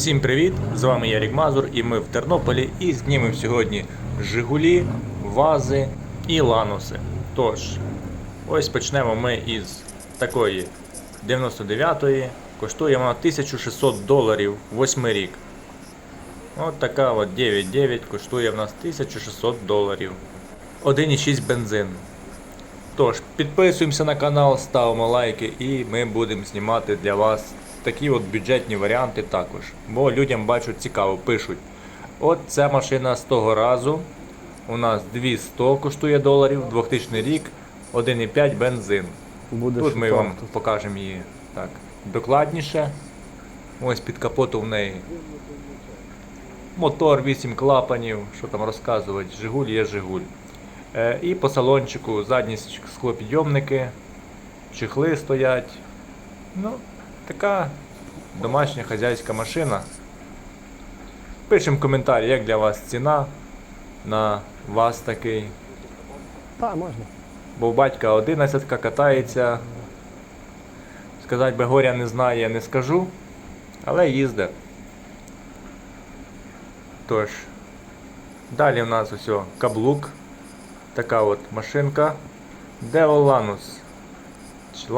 Всім привіт! З вами Ярік Мазур і ми в Тернополі і знімемо сьогодні Жигулі, Вази і Лануси. Тож, ось почнемо ми із такої 99-ї. Коштує вона 1600 доларів 8 рік. От така от 9.9 коштує в нас 1600 доларів. 1,6 бензин. Тож, підписуємося на канал, ставимо лайки і ми будемо знімати для вас такі от бюджетні варіанти також. Бо людям бачу цікаво, пишуть. От ця машина з того разу. У нас 200 коштує доларів, 2000 рік, 1,5 бензин. Буде Тут ми вам покажемо її так докладніше. Ось під капотом в неї. Мотор, 8 клапанів, що там розказувати, Жигуль є Жигуль. Е, і по салончику задні склопідйомники, чехли стоять. Ну, така домашня хазяйська машина. Пишемо коментарі, як для вас ціна на вас такий. Та, можна. Бо в батька 11 катається. Сказати би горя не знає, не скажу, але їздить. Тож, далі в нас ось каблук. Така от машинка. Deo Lanus. Чи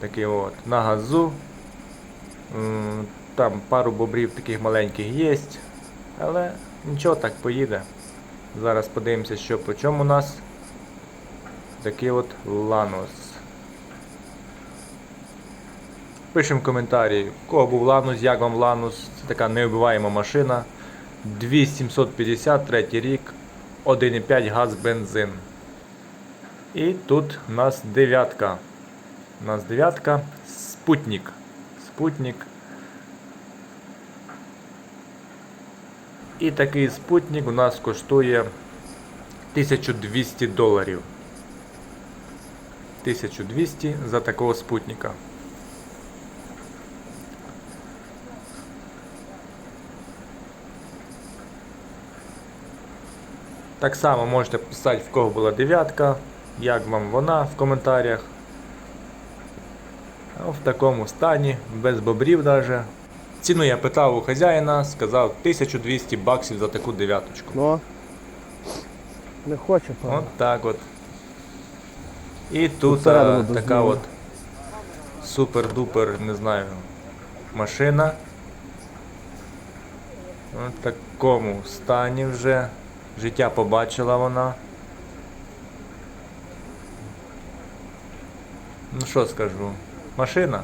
Такий от. На газу. Там пару бобрів таких маленьких є. Але нічого так поїде. Зараз подивимося, що по чому у нас. Такий от Ланус. Пишемо коментарі, в кого був Ланус, як вам Ланус. Це така неубиваєма машина. 2753 рік, 1,5 газ бензин. І тут у нас дев'ятка. У нас дев'ятка Спутник. Спутник. І такий спутник у нас коштує 1200 доларів. 1200 за такого спутника. Так само можете писати, в кого була дев'ятка, як вам вона в коментарях. В такому стані, без бобрів даже. Ціну я питав у хазяїна, сказав 1200 баксів за таку дев'яточку. Ну. Не хоче, правда. От так от. І тут всередину а, така дозволено. от супер-дупер, не знаю, машина. В такому стані вже. Життя побачила вона. Ну що скажу? Машина.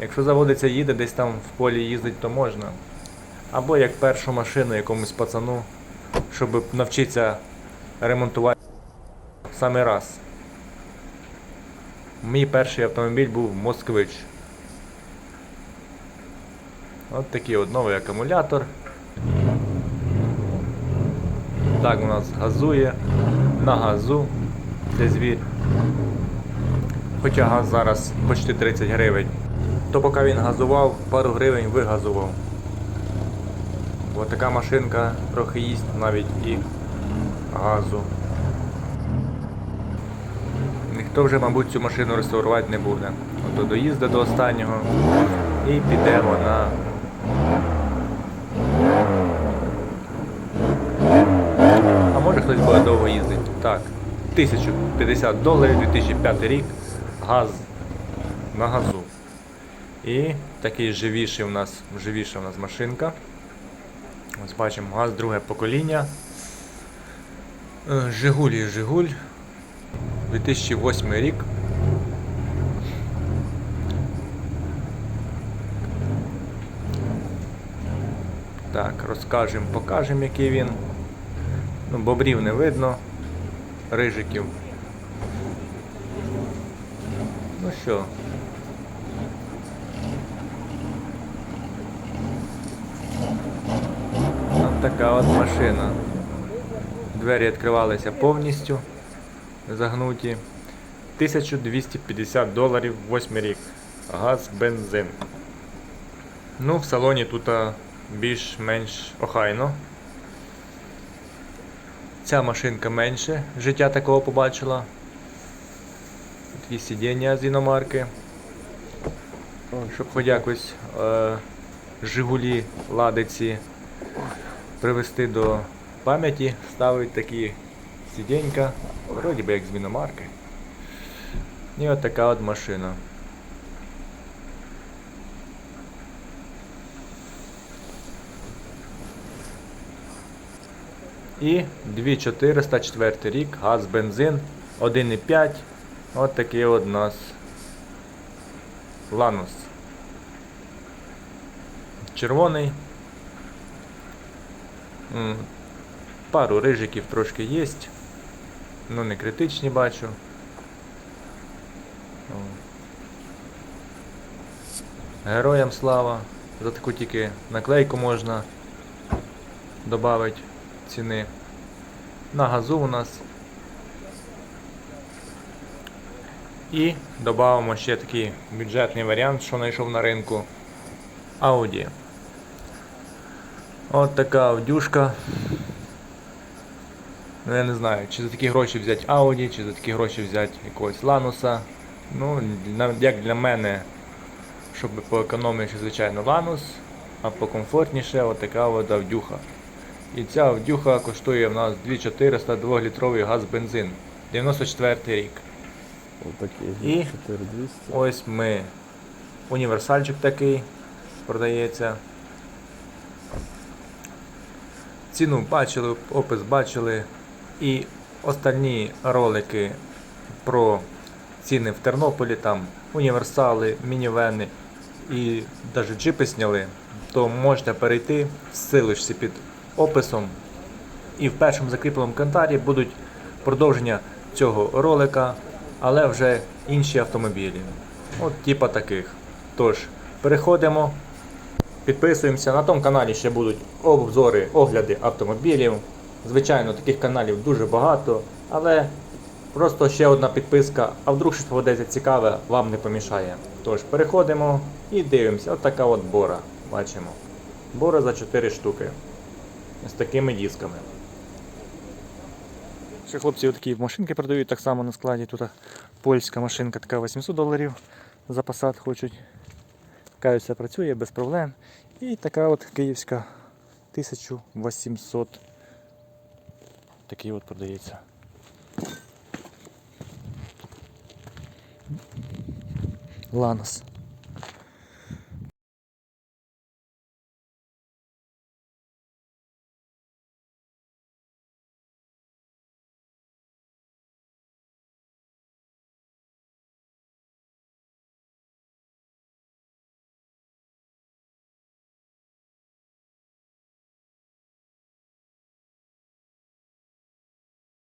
Якщо заводиться їде, десь там в полі їздить, то можна. Або як першу машину якомусь пацану, щоб навчитися ремонтувати в самий раз. Мій перший автомобіль був Москвич. От такий от новий акумулятор. Так у нас газує. На газу. Це звір. Хоча газ зараз почти 30 гривень. То поки він газував, пару гривень вигазував. Бо така машинка трохи їсть навіть і газу. Ніхто вже, мабуть, цю машину реставрувати не буде. Ото доїзде до останнього і піде вона. А може хтось буде довго їздити. Так, 1050 доларів, 2005 рік, газ на газу. І такий живіший у нас, живіша у нас машинка. Ось бачимо газ друге покоління. Е, Жигулі Жигуль. 2008 рік. Так, розкажемо, покажемо, який він. Ну, бобрів не видно, рижиків. Ну що? От така от машина. Двері відкривалися повністю загнуті. 1250 доларів 8 рік. Газ, бензин. Ну, в салоні тут більш-менш охайно. Ця машинка менше, життя такого побачила. Такі сидіння з іномарки. Щоб хоч якось е, Жигулі, ладиці привести до пам'яті, ставить такі сиденька, вроді би як з міномарки. І от така от машина. І 2404 рік, газ, бензин, 1,5. От такий от у нас Ланус. Червоний. Пару рижиків трошки є. Ну не критичні бачу. Героям слава. За таку тільки наклейку можна додати ціни. На газу у нас. І додамо ще такий бюджетний варіант, що знайшов на ринку. Audi. От така аудюшка. Ну я не знаю, чи за такі гроші взяти Audi, чи за такі гроші взяти якогось Лануса. Ну, як для мене, щоб поекономніше, звичайно, Ланус, а покомфортніше отака от авдюха. І ця авдюха коштує в нас 2400 2-літровий газ бензин. 94 рік. Отакий. І 4200. Ось ми. Універсальчик такий продається. Ціну бачили, опис бачили. І останні ролики про ціни в Тернополі, там універсали, мінівени і навіть джипи зняли, то можете перейти, ссилишся під описом. І в першому закріпленому коментарі будуть продовження цього ролика, але вже інші автомобілі. От типа таких. Тож, переходимо, підписуємося. На тому каналі ще будуть обзори, огляди автомобілів. Звичайно, таких каналів дуже багато, але просто ще одна підписка, а вдруг щось попадеться цікаве, вам не помішає. Тож, переходимо і дивимося. От така от бора. Бачимо. Бора за 4 штуки. З такими дисками. Ще хлопці такі машинки продають так само на складі. Тут польська машинка така 800 доларів за Passat хочуть. Все працює без проблем. І така от київська 1800. Такий от продається. Ланос.